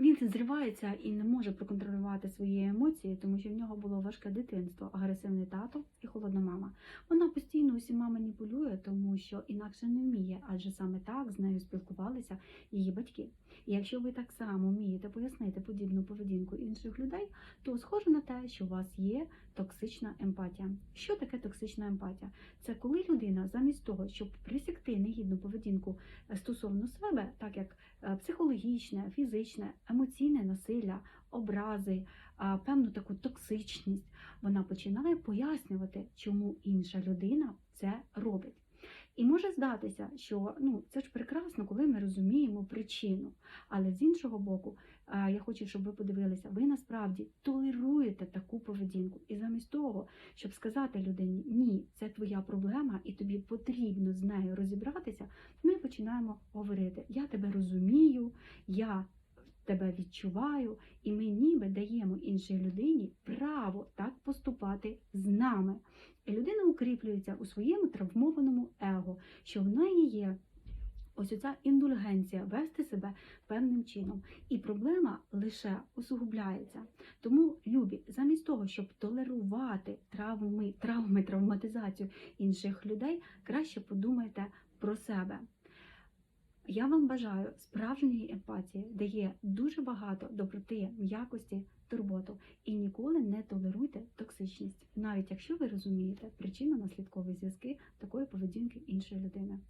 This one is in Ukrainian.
він зривається і не може проконтролювати свої емоції, тому що в нього було важке дитинство, агресивний тато і холодна мама. Вона постійно усіма маніпулює, тому що інакше не вміє, адже саме так з нею спілкувалися її батьки. І якщо ви так само вмієте пояснити подібну поведінку інших людей, то схоже на те, що у вас є токсична емпатія. Що таке токсична емпатія? Це коли людина замість того, щоб присікти негідну поведінку е, стосовно себе, так як психологічне, фізичне, емоційне насилля, образи, певну таку токсичність, вона починає пояснювати, чому інша людина це робить. І може здатися, що ну це ж прекрасно, коли ми розуміємо причину. Але з іншого боку, я хочу, щоб ви подивилися, ви насправді толеруєте таку поведінку. І замість того, щоб сказати людині ні, це твоя проблема, і тобі потрібно з нею розібратися, ми починаємо говорити: Я тебе розумію, я тебе відчуваю, і ми ніби даємо іншій людині право так поступати з нами. І людина укріплюється у своєму травмованому его, що в неї є ось оця індульгенція вести себе певним чином. І проблема лише усугубляється. Тому, любі, замість того, щоб толерувати травми, травми, травматизацію інших людей, краще подумайте про себе. Я вам бажаю справжньої емпатії, де є дуже багато доброти, м'якості, турботу. І ніколи не толеруйте токсичність, навіть якщо ви розумієте причинно-наслідкові зв'язки такої поведінки іншої людини.